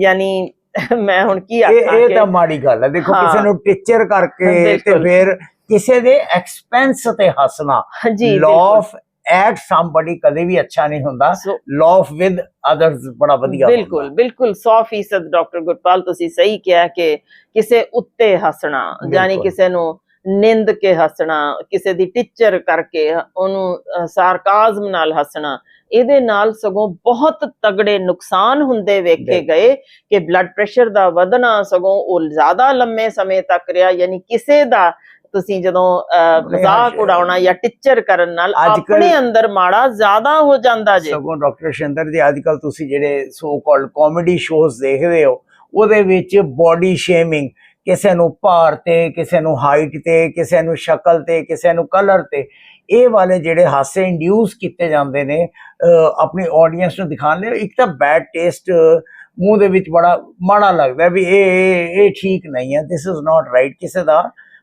ਯਾਨੀ ਮੈਂ ਹੁਣ ਕੀ ਆਖਾਂ ਇਹ ਤਾਂ ਮਾੜੀ ਗੱਲ ਹੈ ਦੇਖੋ। ਕਿਸੇ ਨੂੰ ਟੀਚਰ ਕਰਕੇ ਤੇ। ਫਿਰ ਕਿਸੇ ਦੇ ਐਕਸਪੈਂਸ ਤੇ ਹੱਸਣਾ ਜੀ ਲਾਫ ਐਟ ਸਮਬਡੀ ਕਦੇ ਵੀ ਅੱਛਾ ਨਹੀਂ ਹੁੰਦਾ ਲਾਫ ਵਿਦ ਅਦਰਸ ਬੜਾ ਵਧੀਆ ਬਿਲਕੁਲ। ਬਿਲਕੁਲ 100% ਡਾਕਟਰ ਗੁਰਪਾਲ ਤੁਸੀਂ ਸਹੀ ਕਿਹਾ ਕਿ ਕਿਸੇ ਉੱਤੇ ਹੱਸਣਾ ਯਾਨੀ। ਕਿਸੇ ਨੂੰ ਨਿੰਦ ਕੇ ਹੱਸਣਾ ਕਿਸੇ ਦੀ ਟੀਚਰ ਕਰਕੇ ਉਹਨੂੰ ਸਾਰਕਾਜ਼ਮ ਨਾਲ ਹੱਸਣਾ ਇਹਦੇ ਨਾਲ ਸਗੋਂ ਬਹੁਤ ਤਗੜੇ ਨੁਕਸਾਨ ਹੁੰਦੇ ਵੇਖੇ। ਗਏ ਕਿ ਬਲੱਡ ਪ੍ਰੈਸ਼ਰ ਦਾ ਵਧਣਾ ਸਗੋਂ ਉਹ ਜ਼ਿਆਦਾ ਲੰਮੇ ਸਮੇਂ ਤੱਕ ਰਿਹਾ ਯਾਨੀ ਕਿਸੇ ਦਾ ਤੁਸੀਂ ਜਦੋਂ ਮਜ਼ਾਕ ਉਡਾਉਣਾ ਜਾਂ ਟੀਚਰ ਕਰਨ ਨਾਲ ਆਪਣੇ ਅੰਦਰ ਮਾੜਾ ਜ਼ਿਆਦਾ ਹੋ ਜਾਂਦਾ ਜੇ। ਸਗੋਂ ਡਾਕਟਰ ਸ਼ਿੰਦਰ ਜੀ ਅੱਜ ਕੱਲ ਤੁਸੀਂ ਜਿਹੜੇ ਸੋ ਕਾਲਡ ਕਾਮੇਡੀ ਸ਼ੋਜ਼ ਦੇਖਦੇ ਹੋ ਉਹਦੇ ਵਿੱਚ ਬਾਡੀ ਸ਼ੇਮਿੰਗ ਕਿਸੇ ਨੂੰ ਭਾਰ ਤੇ ਕਿਸੇ ਨੂੰ ਹਾਈਟ ਤੇ ਕਿਸੇ ਨੂੰ ਸ਼ਕਲ ਤੇ ਕਿਸੇ ਨੂੰ ਕਲਰ ਤੇ ਇਹ ਵਾਲੇ ਜਿਹੜੇ ਹਾਸੇ ਇੰਡਿਊਸ ਕੀਤੇ ਜਾਂਦੇ ਨੇ ਆਪਣੀ ਆਡੀਅנס ਨੂੰ ਦਿਖਾਉਣ ਲਈ ਇੱਕ ਤਾਂ ਬੈਡ ਟੇਸਟ ਮੂੰਹ ਦੇ ਵਿੱਚ ਬੜਾ ਮਾੜਾ ਲੱਗਦਾ ਵੀ ਇਹ ਇਹ ਇਹ ਠੀਕ ਨਹੀਂ ਹੈ ਥਿਸ ਇਜ਼ ਨਾਟ ਰਾਈਟ ਕਿਸੇ ਦਾ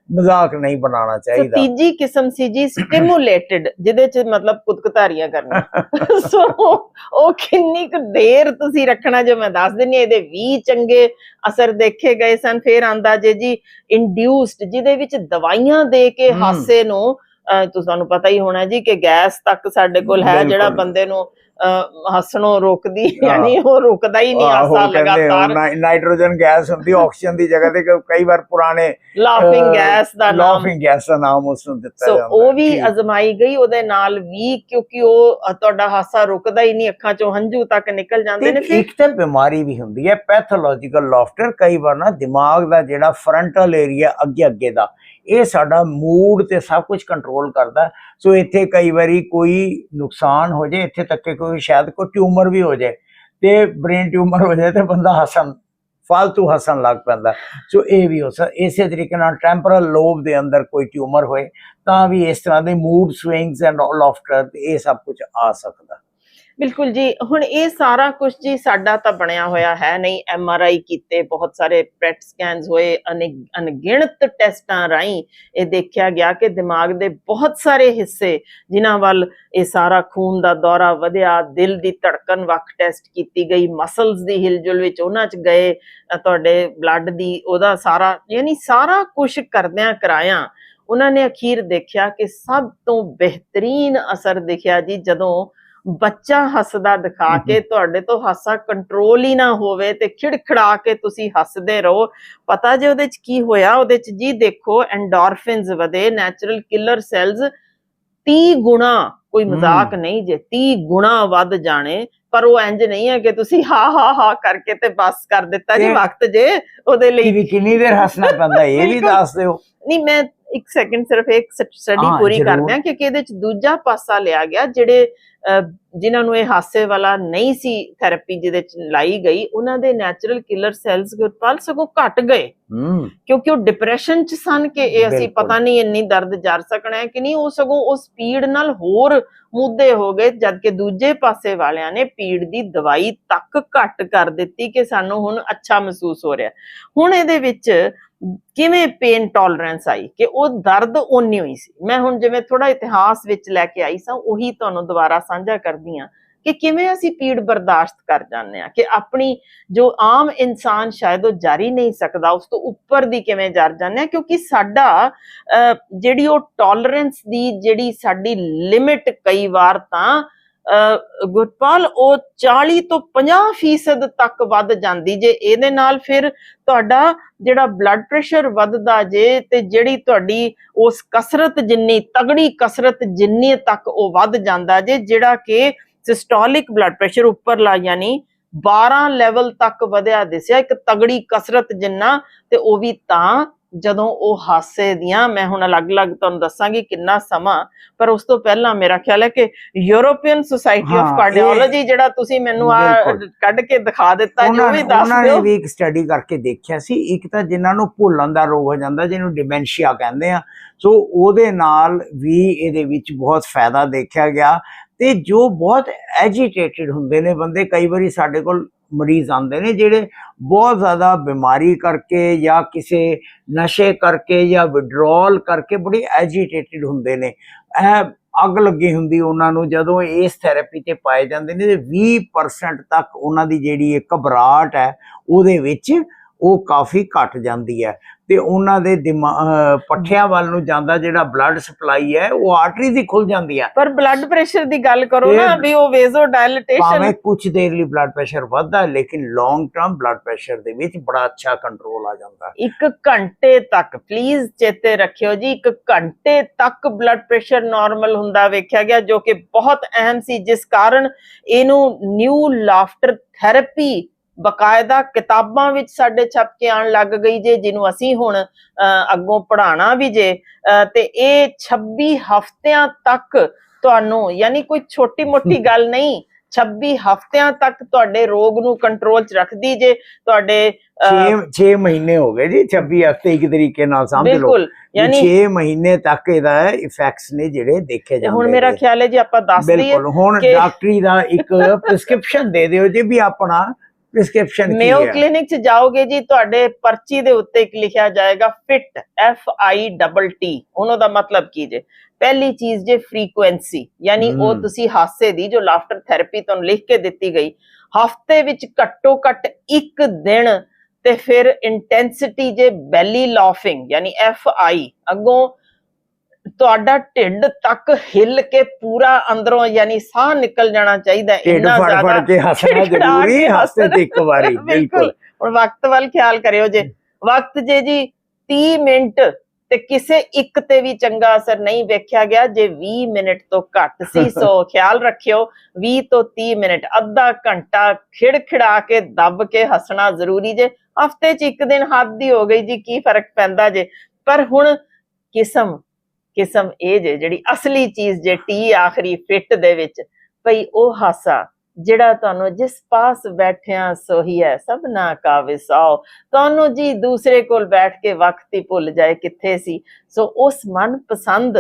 ਮਜ਼ਾਕ ਨਹੀਂ ਬਣਾਉਣਾ ਚਾਹੀਦਾ ਤੀਜੀ ਕਿਸਮ ਸੀ ਜੀ ਸਟਿਮੂਲੇਟਡ ਜਿਹਦੇ ਚ ਮਤਲਬ ਕੁਤਕਤਾਰੀਆਂ ਕਰਨਾ ਸੋ ਉਹ ਕਿੰਨੀ ਕੁ ਦੇਰ ਤੁਸੀਂ ਰੱਖਣਾ ਜੋ ਮੈਂ ਦੱਸ ਦਿੰਨੀ ਇਹਦੇ ਵੀ ਚੰਗੇ ਅਸਰ ਦੇਖੇ ਗਏ ਸਨ ਫਿਰ ਆਂਦਾ ਜੇ ਜੀ ਇੰਡਿਊਸਡ ਜਿਹਦੇ ਵਿੱਚ ਦਵਾਈਆਂ ਦੇ ਕੇ। ਹਾਸੇ ਨੂੰ ਤੁਹਾਨੂੰ ਪਤਾ ਹੀ ਹੋਣਾ ਜੀ ਕਿ ਗੈਸ ਤੱਕ ਸਾਡੇ ਕੋਲ ਹੈ ਜਿਹੜਾ। ਬੰਦੇ ਨੂੰ ਹੱਸਣੋਂ ਰੋਕਦੀ। ਯਾਨੀ ਉਹ ਰੁਕਦਾ ਹੀ ਨਹੀਂ ਹਾਸਾ ਲਗਾਤਾਰ ਨਾਈ- ਨਾਈਟ੍ਰੋਜਨ ਗੈਸ ਹੁੰਦੀ ਆਕਸੀਜਨ ਦੀ ਜਗ੍ਹਾ ਤੇ ਕਈ ਵਾਰ ਪੁਰਾਣੇ ਲਾਫਿੰਗ ਗੈਸ ਦਾ ਨਾਮ ਲਾਫਿੰਗ ਗੈਸ ਦਾ ਨਾਮ ਉਸ ਨੂੰ ਦਿੱਤਾ ਸੋ ਜਾਂਦਾ ਉਹ ਹੈ। ਵੀ। ਅਜ਼ਮਾਈ ਗਈ ਉਹਦੇ ਨਾਲ ਵੀ ਕਿਉਂਕਿ ਉਹ ਤੁਹਾਡਾ ਹਾਸਾ ਰੁਕਦਾ ਹੀ ਨਹੀਂ ਅੱਖਾਂ ਚੋਂ ਹੰਝੂ ਤੱਕ ਨਿਕਲ ਜਾਂਦੇ ਨੇ ਇੱਕ ਤਾਂ ਬਿਮਾਰੀ ਵੀ ਹੁੰਦੀ ਹੈ ਪੈਥੋਲੋਜੀਕਲ ਲਾਫਟਰ ਕਈ ਵਾਰ ਨਾ ਦਿਮਾਗ ਦਾ ਜਿਹੜਾ ਫਰੰਟਲ ਏਰੀਆ ਅੱਗੇ ਅੱਗੇ ਦਾ ਇਹ ਸਾਡਾ ਮੂਡ ਤੇ ਸਭ ਕੁਝ ਕੰਟਰੋਲ ਕਰਦਾ ਸੋ ਇੱਥੇ ਕਈ ਵਾਰੀ ਕੋਈ ਨੁਕਸਾਨ ਹੋ ਜਾਏ, ਇੱਥੇ ਤੱਕ ਕਿ ਕੋਈ ਸ਼ਾਇਦ ਕੋਈ ਟਿਊਮਰ ਵੀ ਹੋ ਜਾਏ ਤੇ ਬ੍ਰੇਨ ਟਿਊਮਰ ਹੋ ਜਾਏ ਤੇ ਬੰਦਾ ਹੱਸਣ ਫालतू ਹੱਸਣ ਲੱਗ ਪੈਂਦਾ ਸੋ ਇਹ ਵੀ ਹੋ ਸਕਦਾ ਇਸੇ ਤਰੀਕੇ ਨਾਲ ਟੈਂਪਰਲ ਲੋਬ ਦੇ ਅੰਦਰ ਕੋਈ ਟਿਊਮਰ ਹੋਏ ਤਾਂ ਵੀ ਇਸ ਤਰ੍ਹਾਂ ਦੇ ਮੂਡ ਸਵਿੰਗਸ ਐਂਡ ਲਾਫਟਰ ਇਹ ਸਭ ਕੁਝ ਆ ਸਕਦਾ ਬਿਲਕੁਲ ਜੀ, ਹੁਣ ਇਹ ਸਾਰਾ ਕੁਝ ਜੀ ਸਾਡਾ ਤਾਂ ਬਣਿਆ ਹੋਇਆ ਹੈ ਨਹੀਂ ਐਮ ਆਰ ਆਈ ਕੀਤੇ, ਬਹੁਤ ਸਾਰੇ ਪੈਟ ਸਕੈਨਸ ਹੋਏ ਅਣਗਿਣਤ ਟੈਸਟਾਂ ਰਾਹੀਂ ਇਹ ਦੇਖਿਆ ਗਿਆ ਕਿ ਦਿਮਾਗ ਦੇ ਬਹੁਤ ਸਾਰੇ ਹਿੱਸੇ ਜਿਨ੍ਹਾਂ ਵੱਲ ਇਹ ਸਾਰਾ ਖੂਨ ਦਾ ਦੌਰਾ ਵਧਿਆ, ਦਿਲ ਦੀ ਧੜਕਨ ਵੱਖ ਟੈਸਟ ਕੀਤੀ ਗਈ ਮਸਲਸ ਦੀ ਹਿਲਜੁਲ ਵਿੱਚ ਉਹਨਾਂ 'ਚ ਗਏ ਤੁਹਾਡੇ ਬਲੱਡ ਦੀ, ਉਹਦਾ ਸਾਰਾ, ਯਾਨੀ ਸਾਰਾ ਕੁਝ ਕਰਦਿਆਂ ਕਰਾਇਆ, ਉਹਨਾਂ ਨੇ ਅਖੀਰ ਦੇਖਿਆ ਕਿ ਸਭ ਤੋਂ ਬਿਹਤਰੀਨ ਅਸਰ ਦਿਖਿਆ ਜੀ ਜਦੋਂ ਬੱਚਾ ਹੱਸਦਾ ਦਿਖਾ ਕੇ ਤੁਹਾਡੇ ਤੋਂ ਹਾਸਾ ਕੰਟਰੋਲ ਹੀ ਨਾ ਹੋਵੇ ਤੇ ਖਿੜਖੜਾ ਕੇ ਤੁਸੀਂ ਹੱਸਦੇ ਰਹੋ। ਪਤਾ ਜੇ ਉਹਦੇ ਚ ਕੀ ਹੋਇਆ? ਉਹਦੇ ਚ ਜੀ ਦੇਖੋ ਐਂਡੋਰਫਿਨਸ ਵਧੇ ਨੈਚੁਰਲ ਕਿਲਰ ਸੈਲਸ 30 ਗੁਣਾ ਕੋਈ ਮਜ਼ਾਕ ਨਹੀਂ ਜੇ 30 ਗੁਣਾ ਵੱਧ ਜਾਣੇ। ਪਰ ਉਹ ਇੰਜ ਨਹੀਂ ਹੈ ਕਿ ਤੁਸੀਂ ਹਾ ਹਾ ਹਾ ਕਰਕੇ ਤੇ ਬਸ ਕਰ ਦਿੱਤਾ ਜੀ ਵਕਤ ਜੇ ਉਹਦੇ ਕਿ ਲਈ ਵੀ ਕਿੰਨੀ ਦੇਰ ਹੱਸਣਾ ਪੈਂਦਾ ਇਹ ਵੀ। ਦੱਸ ਦਿਓ। ਨਹੀਂ ਮੈਂ ਇੱਕ ਸੈਕਿੰਡ ਸਿਰਫ ਇੱਕ ਸਟੱਡੀ ਪੂਰੀ। ਕਰਦੇ ਹਾਂ ਕਿਉਂਕਿ ਇਹਦੇ ਚ ਦੂਜਾ ਪਾਸਾ ਲਿਆ ਗਿਆ ਜਿਹੜੇ ਜਿਨ੍ਹਾਂ ਨੂੰ ਇਹ ਹਾਸੇ ਵਾਲਾ ਨਹੀਂ ਸੀ ਥੈਰੇਪੀ ਜਿਹਦੇ ਚ ਲਾਈ ਗਈ ਉਹਨਾਂ ਦੇ ਨੈਚੁਰਲ ਕਿਲਰ ਸੈਲਸ ਗੁਰਪਾਲ ਸਗੋਂ ਘਟ ਗਏ। ਕਿਉਂਕਿ ਉਹ ਡਿਪਰੈਸ਼ਨ ਚ ਸਨ ਕਿ ਇਹ ਅਸੀਂ। ਪਤਾ ਨਹੀਂ ਇੰਨੀ ਦਰਦ ਜਰ ਸਕਣਾ ਹੈ ਕਿ ਨਹੀਂ ਉਹ ਸਗੋਂ ਉਹ ਸਪੀਡ ਨਾਲ ਹੋਰ ਮੁੱਦੇ ਹੋ ਗਏ ਜਦ ਕਿ ਦੂਜੇ ਪਾਸੇ ਵਾਲਿਆਂ ਨੇ ਪੀੜ ਦੀ ਦਵਾਈ ਤੱਕ ਘੱਟ ਕਰ ਦਿੱਤੀ ਕਿ ਸਾਨੂੰ ਹੁਣ ਅੱਛਾ ਮਹਿਸੂਸ ਹੋ ਰਿਹਾ। ਹੁਣ ਇਹਦੇ ਵਿੱਚ ਕਿਵੇਂ ਪੇਨ ਟੋਲਰੈਂਸ ਆਈ? ਕਿ ਉਹ ਦਰਦ ਓਨੀ ਹੋਈ ਸੀ। ਮੈਂ ਹੁਣ ਜਿਵੇਂ ਥੋੜਾ ਇਤਿਹਾਸ ਵਿੱਚ ਲੈ ਕੇ ਆਈ ਸਾਂ ਉਹੀ ਤੁਹਾਨੂੰ ਦੁਬਾਰਾ ਸਾਂਝਾ ਕਰਦੀ ਹਾਂ ਕਿ ਕਿਵੇਂ ਅਸੀਂ ਪੀੜ ਬਰਦਾਸ਼ਤ ਕਰ ਜਾਂਦੇ ਆ ਕਿ ਆਪਣੀ ਜੋ ਆਮ ਇਨਸਾਨ ਸ਼ਾਇਦ ਉਹ ਜਾਰੀ ਨਹੀਂ ਸਕਦਾ ਉਸ ਤੋਂ ਉੱਪਰ ਦੀ ਕਿਵੇਂ ਜਰ ਜਾਂਦੇ ਆ ਕਿਉਂਕਿ ਸਾਡਾ ਅਹ, ਜਿਹੜੀ ਉਹ ਟੋਲਰੈਂਸ ਦੀ ਜਿਹੜੀ ਸਾਡੀ ਲਿਮਿਟ ਕਈ ਵਾਰ ਤਾਂ ਗੁਰਪਾਲ, ਉਹ 40 ਤੋਂ 50% ਤੱਕ ਵੱਧ ਜਾਂਦੀ ਜੇ ਇਹਦੇ ਨਾਲ ਫਿਰ ਤੁਹਾਡਾ ਜਿਹੜਾ ਬਲੱਡ ਪ੍ਰੈਸ਼ਰ ਵੱਧਦਾ ਜੇ ਤੇ ਜਿਹੜੀ ਤੁਹਾਡੀ ਉਸ ਕਸਰਤ ਜਿੰਨੀ, ਤਗੜੀ ਕਸਰਤ ਜਿੰਨੀ ਤੱਕ ਉਹ ਵੱਧ ਜਾਂਦਾ ਜੇ, ਜਿਹੜਾ ਕਿ ਸਿਸਟੋਲਿਕ ਬਲੱਡ ਪ੍ਰੈਸ਼ਰ ਉੱਪਰਲਾ ਯਾਨੀ 12 ਲੈਵਲ ਤੱਕ ਵਧਿਆ ਦਿਸਿਆ, ਇੱਕ ਤਗੜੀ ਕਸਰਤ ਜਿੰਨਾ ਤੇ ਉਹ ਵੀ ਤਾਂ ਜਦੋਂ ਉਹ ਹਾਸੇ ਦੀਆਂ ਮੈਂ ਹੁਣ ਅਲੱਗ-ਅਲੱਗ ਤੁਹਾਨੂੰ ਦੱਸਾਂਗੀ ਕਿੰਨਾ ਸਮਾਂ ਪਰ ਉਸ ਤੋਂ ਪਹਿਲਾਂ ਮੇਰਾ ਖਿਆਲ ਹੈ ਕਿ ਯੂਰੋਪੀਅਨ ਸੁਸਾਇਟੀ ਆਫ ਕਾਰਡੀਓਲੋਜੀ ਜਿਹੜਾ ਤੁਸੀਂ ਮੈਨੂੰ ਆ। ਕੱਢ ਕੇ ਦਿਖਾ ਦਿੱਤਾ ਜੀ ਉਹਨਾਂ ਵੀ ਦੱਸ ਉਹਨਾਂ ਨੇ ਦਿਓ। ਵੀ ਇੱਕ ਸਟੱਡੀ ਕਰਕੇ ਦੇਖਿਆ ਸੀ। ਇੱਕ ਤਾਂ ਜਿਨ੍ਹਾਂ ਨੂੰ ਭੁੱਲਣ ਦਾ ਰੋਗ ਹੋ ਜਾਂਦਾ ਜਿਹਨੂੰ ਡਿਮੈਂਸ਼ੀਆ ਕਹਿੰਦੇ ਆ। ਸੋ ਉਹਦੇ ਨਾਲ ਵੀ ਇਹਦੇ ਵਿੱਚ ਬਹੁਤ ਫਾਇਦਾ ਦੇਖਿਆ ਗਿਆ ਤੇ ਜੋ ਬਹੁਤ ਐਜੀਟੇਟਿਡ ਹੁੰਦੇ ਨੇ ਬੰਦੇ ਕਈ ਵਾਰੀ ਸਾਡੇ ਕੋਲ ਮਰੀਜ਼ ਆਉਂਦੇ ਨੇ ਜਿਹੜੇ ਬਹੁਤ ਜ਼ਿਆਦਾ ਬਿਮਾਰੀ ਕਰਕੇ ਜਾਂ ਕਿਸੇ ਨਸ਼ੇ ਕਰਕੇ ਜਾਂ ਵਿਡਰੋਲ ਕਰਕੇ ਬੜੀ ਐਜੀਟੇਟਿਡ ਹੁੰਦੇ ਨੇ। ਇਹ ਅੱਗ ਲੱਗੀ ਹੁੰਦੀ ਉਹਨਾਂ ਨੂੰ ਜਦੋਂ ਇਸ ਥੈਰੇਪੀ ਤੇ ਪਾਏ ਜਾਂਦੇ ਨੇ ਤੇ 20% ਤੱਕ ਉਹਨਾਂ ਦੀ ਜਿਹੜੀ ਇਹ ਘਬਰਾਹਟ ਹੈ ਉਹਦੇ ਵਿੱਚ ਉਹ ਕਾਫੀ ਘਟ ਜਾਂਦੀ ਹੈ। ਤੇ ਉਹਨਾਂ ਦੇ ਪੱਠਿਆਂ ਵੱਲ ਨੂੰ ਜਾਂਦਾ ਜਿਹੜਾ ਬਲੱਡ ਸਪਲਾਈ ਹੈ ਉਹ ਆਰਟਰੀ ਦੀ ਖੁੱਲ ਜਾਂਦੀ ਹੈ ਪਰ ਬਲੱਡ ਪ੍ਰੈਸ਼ਰ ਦੀ ਗੱਲ ਕਰੋ ਨਾ ਵੀ ਉਹ ਵੇਜ਼ੋ ਡਾਇਲੇਟੇਸ਼ਨ ਭਾਵੇਂ ਕੁਝ ਦੇਰ ਲਈ ਬਲੱਡ ਪ੍ਰੈਸ਼ਰ ਵੱਧਦਾ ਲੇਕਿਨ ਲੌਂਗ ਟਰਮ ਬਲੱਡ ਪ੍ਰੈਸ਼ਰ ਦੇ ਵਿੱਚ ਬੜਾ ਅੱਛਾ ਕੰਟਰੋਲ ਆ ਜਾਂਦਾ। ਇੱਕ ਘੰਟੇ ਤੱਕ ਪਲੀਜ਼ ਚੇਤੇ ਰੱਖਿਓ ਜੀ ਇੱਕ ਘੰਟੇ ਤੱਕ ਬਲੱਡ ਪ੍ਰੈਸ਼ਰ ਨਾਰਮਲ ਹੁੰਦਾ ਵੇਖਿਆ ਗਿਆ ਜੋ ਕਿ ਬਹੁਤ ਅਹਿਮ ਸੀ ਜਿਸ ਕਾਰਨ ਇਹਨੂੰ ਨਿਊ ਲਾਫਟਰ ਥੈਰੇਪੀ ਬਕਾਇਦਾ ਕਿਤਾਬਾਂ ਵਿੱਚ ਸਾਡੇ ਛਪ ਕੇ ਆਉਣ ਲੱਗ ਗਈ ਜੇ ਜਿਹਨੂੰ ਅਸੀਂ ਹੁਣ ਅੱਗੋਂ ਪੜ੍ਹਾਉਣਾ ਵੀ ਜੇ ਤੇ ਇਹ 26 ਹਫ਼ਤਿਆਂ ਤੱਕ ਤੁਹਾਨੂੰ ਯਾਨੀ ਕੋਈ ਛੋਟੀ ਮੋਟੀ ਗੱਲ ਨਹੀਂ 26 ਹਫ਼ਤਿਆਂ ਤੱਕ ਤੁਹਾਡੇ ਰੋਗ ਨੂੰ ਕੰਟਰੋਲ 'ਚ ਰੱਖਦੀ ਜੇ ਤੁਹਾਡੇ ਅਹ, 6 6 ਮਹੀਨੇ ਹੋ ਗਏ ਜੀ 26 ਹਫ਼ਤੇ ਇੱਕ ਤਰੀਕੇ ਨਾਲ ਸਮਝ ਲਓ ਬਿਲਕੁਲ ਯਾਨੀ 6 ਮਹੀਨੇ ਤੱਕ ਇਹਦਾ ਇਫੈਕਟਸ ਨੇ ਜਿਹੜੇ ਦੇਖੇ ਜਾਂਦੇ ਹੁਣ ਮੇਰਾ। ਖਿਆਲ ਹੈ ਜੀ ਆਪਾਂ ਦੱਸ ਦਈਏ ਬਿਲਕੁਲ ਹੁਣ ਡਾਕਟਰੀ ਦਾ ਇੱਕ ਪ੍ਰਿਸਕ੍ਰਿਪਸ਼ਨ ਦੇ ਦਿਓ ਜੀ ਵੀ ਆਪਣਾ ਪ੍ਰਿਸਕ੍ਰਿਪਸ਼ਨ ਕੀ ਮੇਓ ਹੈ? ਕਲੀਨਿਕ 'ਚ ਜਾਓਗੇ ਜੀ ਤੁਹਾਡੇ ਪਰਚੀ ਦੇ ਉੱਤੇ ਇੱਕ ਲਿਖਿਆ ਜਾਏਗਾ fit F I double T ਉਹਨਾਂ ਦਾ ਮਤਲਬ ਕੀ ਜੇ? ਪਹਿਲੀ ਚੀਜ਼ ਜੇ ਫ੍ਰੀਕੁਐਂਸੀ ਯਾਨੀ ਉਹ। ਤੁਸੀਂ ਹਾਸੇ ਦੀ ਜੋ ਲਾਫਟਰ ਥੈਰੇਪੀ ਤੁਹਾਨੂੰ ਲਿਖ ਕੇ ਦਿੱਤੀ ਗਈ ਹਫ਼ਤੇ ਵਿੱਚ ਘੱਟੋ ਘੱਟ ਇੱਕ ਦਿਨ ਤੇ ਫਿਰ ਇੰਟੈਂਸਿਟੀ ਜੇ ਬੈਲੀ ਲਾਫਿੰਗ ਯਾਨੀ ਐਫ ਆਈ ਅੱਗੋਂ ਤੁਹਾਡਾ ਢਿੱਡ ਤੱਕ ਹਿੱਲ ਕੇ ਪੂਰਾ ਅੰਦਰੋਂ ਯਾਨੀ ਸਾਹ ਨਿਕਲ ਜਾਣਾ ਚਾਹੀਦਾ ਢਿੱਡ ਇੰਨਾ ਜ਼ਿਆਦਾ ਫੜ ਕੇ ਹੱਸਣਾ ਜ਼ਰੂਰੀ ਤੇ ਇੱਕ ਵਾਰੀ ਬਿਲਕੁਲ। ਬਿਲਕੁਲ। ਹੁਣ ਵਕਤ ਵੱਲ ਖਿਆਲ ਕਰਿਓ ਜੇ। ਵਕਤ ਜੇ ਜੀ 30 ਮਿੰਟ ਤੇ ਕਿਸੇ ਇੱਕ ਤੇ ਵੀ ਚੰਗਾ ਅਸਰ ਨਹੀਂ ਵੇਖਿਆ ਗਿਆ ਜੇ 20 ਮਿੰਟ ਤੋਂ ਘੱਟ ਸੀ ਸੋ ਖਿਆਲ ਰੱਖਿਓ 20 ਤੋਂ 30 ਮਿੰਟ ਅੱਧਾ ਘੰਟਾ ਖਿੜਖਿੜਾ ਕੇ ਦੱਬ ਕੇ ਹੱਸਣਾ ਜ਼ਰੂਰੀ ਜੇ। ਹਫ਼ਤੇ 'ਚ ਇੱਕ ਦਿਨ ਹੱਦ ਹੀ ਹੋ ਗਈ ਜੀ ਕੀ ਫ਼ਰਕ ਪੈਂਦਾ ਜੇ? ਪਰ ਹੁਣ ਕਿਸਮ ਕਿਸਮ ਇਹ ਜੇ ਜਿਹੜੀ ਅਸਲੀ ਚੀਜ਼ ਜੇ ਟੀ ਆਖਰੀ ਫਿੱਟ ਦੇ ਵਿੱਚ ਭਈ ਉਹ ਹਾਸਾ ਜਿਹੜਾ ਤੁਹਾਨੂੰ ਜਿਸ ਪਾਸ ਬੈਠਿਆਂ ਸੋਹੀ ਹੈ ਸਭਨਾ ਕਾ ਵਿਸਾਓ। ਤੁਹਾਨੂੰ ਜੀ ਦੂਸਰੇ ਕੋਲ ਬੈਠ ਕੇ ਵਕਤ ਹੀ ਭੁੱਲ ਜਾਏ ਕਿੱਥੇ ਸੀ। ਸੋ ਉਸ ਮਨ ਪਸੰਦ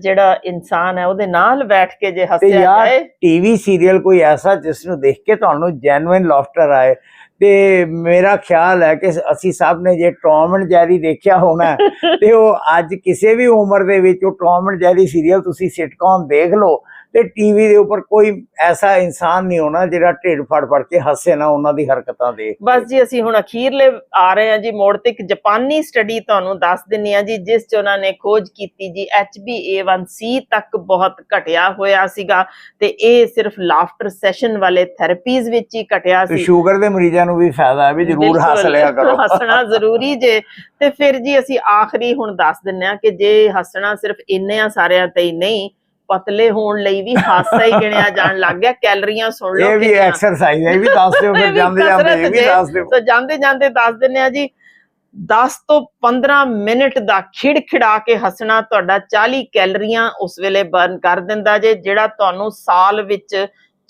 ਜਿਹੜਾ ਇਨਸਾਨ ਹੈ ਉਹਦੇ ਨਾਲ ਬੈਠ ਕੇ ਜੇ ਹੱਸਿਆ ਜਾਏ। ਟੀਵੀ ਸੀਰੀਅਲ ਕੋਈ ਐਸਾ ਜਿਸ ਨੂੰ ਦੇਖ ਕੇ ਤੁਹਾਨੂੰ ਜੈਨੂਇਨ ਲਾਫਟਰ ਆਏ ਤੇ ਮੇਰਾ ਖਿਆਲ ਹੈ ਕਿ ਅਸੀਂ ਸਭ ਨੇ ਜੇ ਟੌਮ ਐਂਡ ਜੈਰੀ ਦੇਖਿਆ ਹੋਣਾ ਹੈ, ਤੇ ਉਹ ਅੱਜ ਕਿਸੇ ਵੀ ਉਮਰ ਦੇ ਵਿੱਚ ਉਹ ਟੌਮ ਐਂਡ ਜੈਰੀ ਸੀਰੀਅਲ ਤੁਸੀਂ ਸਿਟਕਮ ਦੇਖ ਲਓ ਤੇ ਟੀਵੀ ਦੇ ਉੱਪਰ ਕੋਈ ਐਸਾ ਇਨਸਾਨ ਨਹੀਂ ਹੋਣਾ ਜਿਹੜਾ ਢਿੱਡ ਫੜ ਫੜ ਕੇ ਹੱਸੇ ਨਾ ਉਹਨਾਂ ਦੀ ਹਰਕਤਾਂ ਕੇ। ਬਸ ਜੀ ਅਸੀਂ ਹੁਣ ਅਖੀਰਲੇ ਆ ਰਹੇ ਹਾਂ ਜੀ ਮੋੜ ਤੇ ਇੱਕ ਜਾਪਾਨੀ ਸਟੱਡੀ ਤੁਹਾਨੂੰ ਦੱਸ ਦਿੰਨੀ ਆ ਜੀ ਜਿਸ ਚ ਉਹਨਾਂ ਨੇ ਖੋਜ ਕੀਤੀ ਜੀ HbA1c ਤੱਕ ਬਹੁਤ ਘਟਿਆ ਹੋਇਆ ਸੀਗਾ ਤੇ ਇਹ ਸਿਰਫ ਲਾਫਟਰ ਸੈਸ਼ਨ ਵਾਲੇ ਥੈਰੇਪੀਜ਼ ਵਿੱਚ ਹੀ ਘਟਿਆ ਸੀ। ਸ਼ੂਗਰ ਦੇ ਮਰੀਜ਼ਾਂ ਨੂੰ ਵੀ ਫਾਇਦਾ ਹੈ ਵੀ ਜ਼ਰੂਰ ਹੱਸ ਲਿਆ ਕਰੋ। ਹੱਸਣਾ ਜ਼ਰੂਰੀ ਜੇ। ਤੇ ਫਿਰ ਜੀ ਅਸੀਂ ਆਖਰੀ ਹੁਣ ਦੱਸ ਦਿੰਨੇ ਆ ਕਿ ਜੇ ਹੱਸਣਾ ਸਿਰਫ ਇੰਨਿਆਂ ਸਾਰਿਆਂ ਤੇ ਹੀ ਨਹੀਂ ਪਤਲੇ ਹੋਣ ਲਈ ਵੀ ਹਾਸਾ ਹੀ ਗਿਣਿਆ ਜਾਣ ਲੱਗ ਗਿਆ ਕੈਲਰੀਆਂ ਸੁਣ ਲਓ ਇਹ ਵੀ। ਐਕਸਰਸਾਈਜ਼ ਹੈ ਇਹ ਵੀ ਦੱਸ ਦਿਓ ਫਿਰ ਜਾਂਦੇ ਜਾਂਦੇ ਇਹ ਵੀ। ਦੱਸ ਦਿਓ ਸੋ ਜਾਂਦੇ ਜਾਂਦੇ ਦੱਸ ਦਿੰਨੇ ਆ ਜੀ 10 ਤੋਂ 15 ਮਿੰਟ ਦਾ ਖਿੜਖਿੜਾ ਕੇ ਹੱਸਣਾ ਤੁਹਾਡਾ 40 ਕੈਲਰੀਆਂ ਉਸ ਵੇਲੇ ਬਰਨ ਕਰ ਦਿੰਦਾ ਜੇ ਜਿਹੜਾ ਤੁਹਾਨੂੰ ਸਾਲ ਵਿੱਚ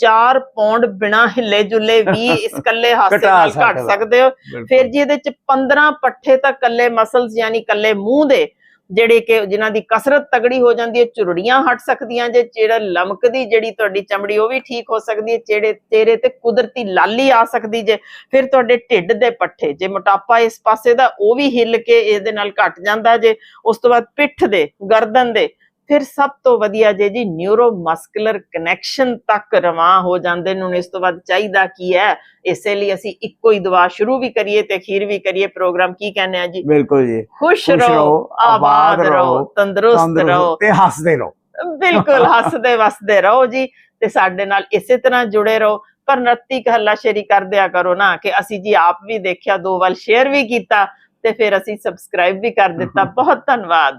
4 ਪੌਂਡ ਬਿਨਾ ਹਿੱਲੇ ਜੁਲੇ ਵੀ ਇਸ ਕੱਲੇ ਹਾਸੇ ਨਾਲ ਘਟ ਸਕਦਾ। ਸਕਦੇ ਹੋ ਫਿਰ ਜੀ ਇਹਦੇ ਚ 15 ਪੱਠੇ ਤਾਂ ਕੱਲੇ ਮਸਲਸ ਯਾਨੀ ਕੱਲੇ ਮੂੰਹ ਦੇ ਜਿਹੜੇ ਕਿ ਜਿਨ੍ਹਾਂ ਦੀ ਕਸਰਤ ਤਗੜੀ ਹੋ ਜਾਂਦੀ ਹੈ, ਝੁਰੜੀਆਂ ਹਟ ਸਕਦੀਆਂ ਜੇ, ਜਿਹੜਾ ਲਮਕਦੀ ਜਿਹੜੀ ਤੁਹਾਡੀ ਚਮੜੀ, ਉਹ ਵੀ ਠੀਕ ਹੋ ਸਕਦੀ ਹੈ, ਜਿਹੜੇ ਚਿਹਰੇ ਤੇ ਕੁਦਰਤੀ ਲਾਲੀ ਆ ਸਕਦੀ ਜੇ, ਫਿਰ ਤੁਹਾਡੇ ਢਿੱਡ ਦੇ ਪੱਠੇ ਜੇ ਮੋਟਾਪਾ ਇਸ ਪਾਸੇ ਦਾ, ਉਹ ਵੀ ਹਿੱਲ ਕੇ ਇਹਦੇ ਨਾਲ ਘਟ ਜਾਂਦਾ ਜੇ, ਉਸ ਤੋਂ ਬਾਅਦ ਪਿੱਠ ਦੇ, ਗਰਦਨ ਦੇ ਫਿਰ ਸਭ ਤੋਂ ਵਧੀਆ ਜੇ ਜੀ ਨਿਊਰੋ ਮਸਕੂਲਰ ਕਨੈਕਸ਼ਨ ਤੱਕ ਰਵਾਂ ਹੋ ਜਾਂਦੇ ਨੂੰ ਇਸ ਤੋਂ ਬਾਅਦ ਚਾਹੀਦਾ ਕੀ ਹੈ? ਇਸੇ ਲਈ ਅਸੀਂ ਇੱਕੋ ਹੀ ਦੁਆ ਸ਼ੁਰੂ ਵੀ ਕਰੀਏ ਤੇ ਅਖੀਰ ਵੀ ਕਰੀਏ ਪ੍ਰੋਗਰਾਮ ਕੀ ਕਹਿੰਦੇ ਆ ਜੀ? ਬਿਲਕੁਲ ਜੀ। ਖੁਸ਼ ਰਹੋ ਆਬਾਦ ਰਹੋ ਤੰਦਰੁਸਤ ਰਹੋ। ਤੇ ਹੱਸਦੇ ਰਹੋ। ਬਿਲਕੁਲ ਹੱਸਦੇ ਵਸਦੇ ਰਹੋ ਜੀ ਤੇ ਸਾਡੇ ਨਾਲ ਇਸੇ ਤਰ੍ਹਾਂ ਜੁੜੇ ਰਹੋ। ਪਰ ਨੱਤੀ ਹੱਲਾ ਸ਼ੇਰੀ ਕਰ ਦਿਆ ਕਰੋ ਨਾ ਕਿ ਅਸੀਂ ਜੀ ਆਪ ਵੀ ਦੇਖਿਆ ਦੋ ਵਾਰ ਸ਼ੇਅਰ ਵੀ ਕੀਤਾ ਤੇ ਫਿਰ ਅਸੀਂ ਸਬਸਕ੍ਰਾਈਬ ਵੀ ਕਰ ਦਿੱਤਾ। ਬਹੁਤ ਧੰਨਵਾਦ।